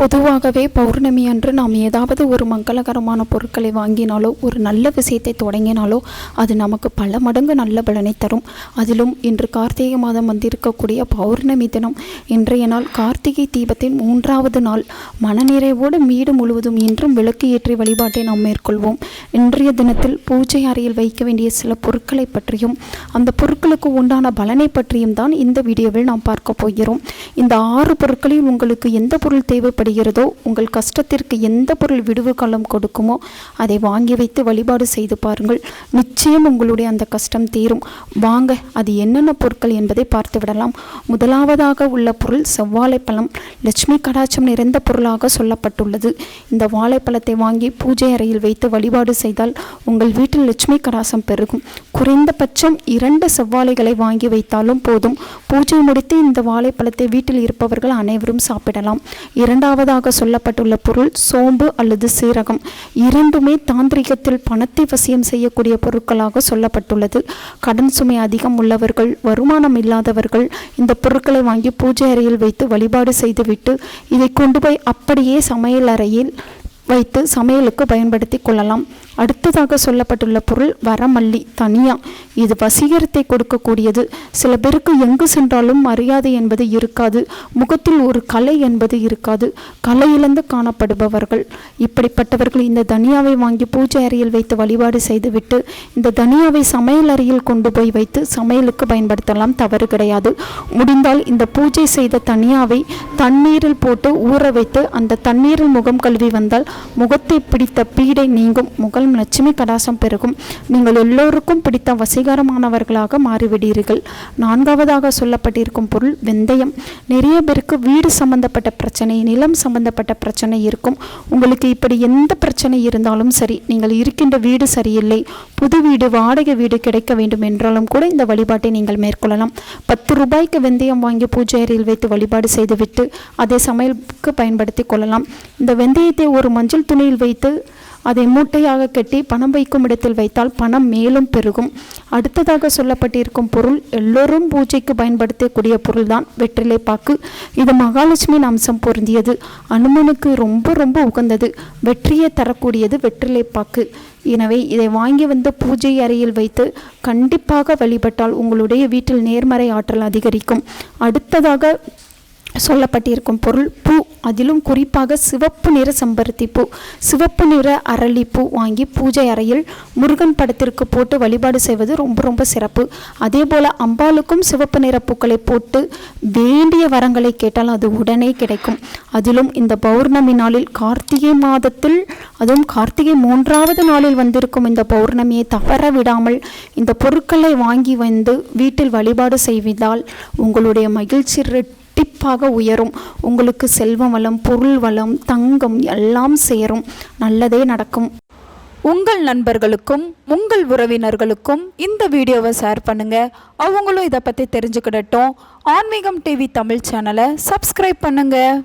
பொதுவாகவே பௌர்ணமி அன்று நாம் ஏதாவது ஒரு மங்களகரமான பொருட்களை வாங்கினாலோ ஒரு நல்ல விஷயத்தை தொடங்கினாலோ அது நமக்கு பல மடங்கு நல்ல பலனை தரும். அதிலும் இன்று கார்த்திகை மாதம் வந்திருக்கக்கூடிய பௌர்ணமி தினம் இன்றைய நாள் கார்த்திகை தீபத்தின் மூன்றாவது நாள். மனநிறைவோடு வீடு முழுவதும் இன்றும் விளக்கு ஏற்றி வழிபாட்டை நாம் மேற்கொள்வோம். இன்றைய தினத்தில் பூஜை அறையில் வைக்க வேண்டிய சில பொருட்களை பற்றியும் அந்த பொருட்களுக்கு உண்டான பலனை பற்றியும் தான் இந்த வீடியோவில் நாம் பார்க்க போகிறோம். இந்த ஆறு பொருட்களில் உங்களுக்கு எந்த பொருள் தேவைப்படுகிறதோ உங்கள் கஷ்டத்திற்கு எந்த பொருள் விடுவு காலம் கொடுக்குமோ அதை வாங்கி வைத்து வழிபாடு செய்து பாருங்கள். நிச்சயம் உங்களுடைய அந்த கஷ்டம் தீரும். வாங்க அது என்னென்ன பொருட்கள் என்பதை பார்த்து விடலாம். முதலாவதாக உள்ள பொருள் செவ்வாழைப்பழம். லட்சுமி கடாட்சம் நிறைந்த பொருளாக சொல்லப்பட்டுள்ளது. இந்த வாழைப்பழத்தை வாங்கி பூஜை அறையில் வைத்து வழிபாடு செய்தால் உங்கள் வீட்டில் லட்சுமி கடாசம் பெருகும். குறைந்தபட்சம் இரண்டு செவ்வாழைகளை வாங்கி வைத்தாலும் போதும். பூஜை முடித்து இந்த வாழைப்பழத்தை வீட்டில் இருப்பவர்கள் அனைவரும் சாப்பிடலாம். இரண்டாவது இரண்டாவதாக சொல்லப்பட்டுள்ள பொருள் சோம்பு அல்லது சீரகம். இரண்டுமே தாந்திரிகத்தில் பணத்தை வசியம் செய்யக்கூடிய பொருட்களாக சொல்லப்பட்டுள்ளது. கடன் சுமை அதிகம் உள்ளவர்கள் வருமானம் இல்லாதவர்கள் இந்த பொருட்களை வாங்கி பூஜை அறையில் வைத்து வழிபாடு செய்துவிட்டு இதை கொண்டு போய் அப்படியே சமையல் அறையில் வைத்து சமையலுக்கு பயன்படுத்தி கொள்ளலாம். அடுத்ததாக சொல்லப்பட்டுள்ள பொருள் வரமல்லி தனியா. இது வசீகரத்தை கொடுக்கக்கூடியது. சில பேருக்கு எங்கு சென்றாலும் மரியாதை என்பது இருக்காது. முகத்தில் ஒரு கலை என்பது இருக்காது. கலையிழந்து காணப்படுபவர்கள். இப்படிப்பட்டவர்கள் இந்த தனியாவை வாங்கி பூஜை அறையில் வைத்து வழிபாடு செய்துவிட்டு இந்த தனியாவை சமையல் அறையில் கொண்டு போய் வைத்து சமையலுக்கு பயன்படுத்தலாம். தவறு கிடையாது. முடிந்தால் இந்த பூஜை செய்த தனியாவை தண்ணீரில் போட்டு ஊற வைத்து அந்த தண்ணீரில் முகம் கழுவி வந்தால் முகத்தை பிடித்த பீடை நீங்கும். முகல் லட்சுமி கடாசம் பெருகும். நீங்கள் எல்லோருக்கும் பிடித்த வசீகரமானவர்களாக மாறிவிடுவீர்கள் நான்காவதாக சொல்லப்பட்டிருக்கும் பொருள் வெந்தயம். நிறைய பேருக்கு வீடு சம்பந்தப்பட்ட பிரச்சனை நிலம் சம்பந்தப்பட்ட பிரச்சனை இருக்கும். உங்களுக்கு இப்படி எந்த பிரச்சனை இருந்தாலும் சரி நீங்கள் இருக்கின்ற வீடு சரியில்லை. புது வீடு வாடகை வீடு கிடைக்க வேண்டும் என்றாலும் கூட இந்த வழிபாட்டை நீங்கள் மேற்கொள்ளலாம். பத்து ரூபாய்க்கு வெந்தயம் வாங்கி பூஜை அறையில் வைத்து வழிபாடு செய்துவிட்டு அதை சமையலுக்கு பயன்படுத்தி கொள்ளலாம். இந்த வெந்தயத்தை ஒரு மஞ்சள் துணியில் வைத்து அதை மூட்டையாக கட்டி பணம் வைக்கும் இடத்தில் வைத்தால் பணம் மேலும் பெருகும். அடுத்ததாக சொல்லப்பட்டிருக்கும் பொருள் எல்லோரும் பூஜைக்கு பயன்படுத்தக்கூடிய பொருள்தான். வெற்றிலை பாக்கு. இது மகாலட்சுமியின் அம்சம் பொருந்தியது. அனுமனுக்கு ரொம்ப ரொம்ப உகந்தது. வெற்றியை தரக்கூடியது வெற்றிலை பாக்கு. எனவே இதை வாங்கி வந்து பூஜை அறையில் வைத்து கண்டிப்பாக வழிபட்டால் உங்களுடைய வீட்டில் நேர்மறை ஆற்றல் அதிகரிக்கும். அடுத்ததாக சொல்லப்பட்டிருக்கும் பொருள் பூ. அதிலும் குறிப்பாக சிவப்பு நிற செம்பருத்தி பூ சிவப்பு நிற அரளிப்பூ வாங்கி பூஜை அறையில் முருகன் படத்திற்கு போட்டு வழிபாடு செய்வது ரொம்ப ரொம்ப சிறப்பு. அதே போல் அம்பாளுக்கும் சிவப்பு நிற பூக்களை போட்டு வேண்டிய வரங்களை கேட்டால் அது உடனே கிடைக்கும். அதிலும் இந்த பௌர்ணமி நாளில் கார்த்திகை மாதத்தில் அதுவும் கார்த்திகை மூன்றாவது நாளில் வந்திருக்கும் இந்த பௌர்ணமியை தவற விடாமல் இந்த பொருட்களை வாங்கி வந்து வீட்டில் வழிபாடு செய்வதால் உங்களுடைய மகிழ்ச்சி ரெட்டிப்பாக உயரும். உங்களுக்கு செல்வ வளம் பொருள் வளம் தங்கம் எல்லாம் சேரும். நல்லதே நடக்கும். உங்கள் நண்பர்களுக்கும் உங்கள் உறவினர்களுக்கும் இந்த வீடியோவை ஷேர் பண்ணுங்க. அவங்களும் இதை பற்றி தெரிஞ்சுக்கிடட்டும். ஆன்மீகம் டிவி தமிழ் சேனலை சப்ஸ்கிரைப் பண்ணுங்கள்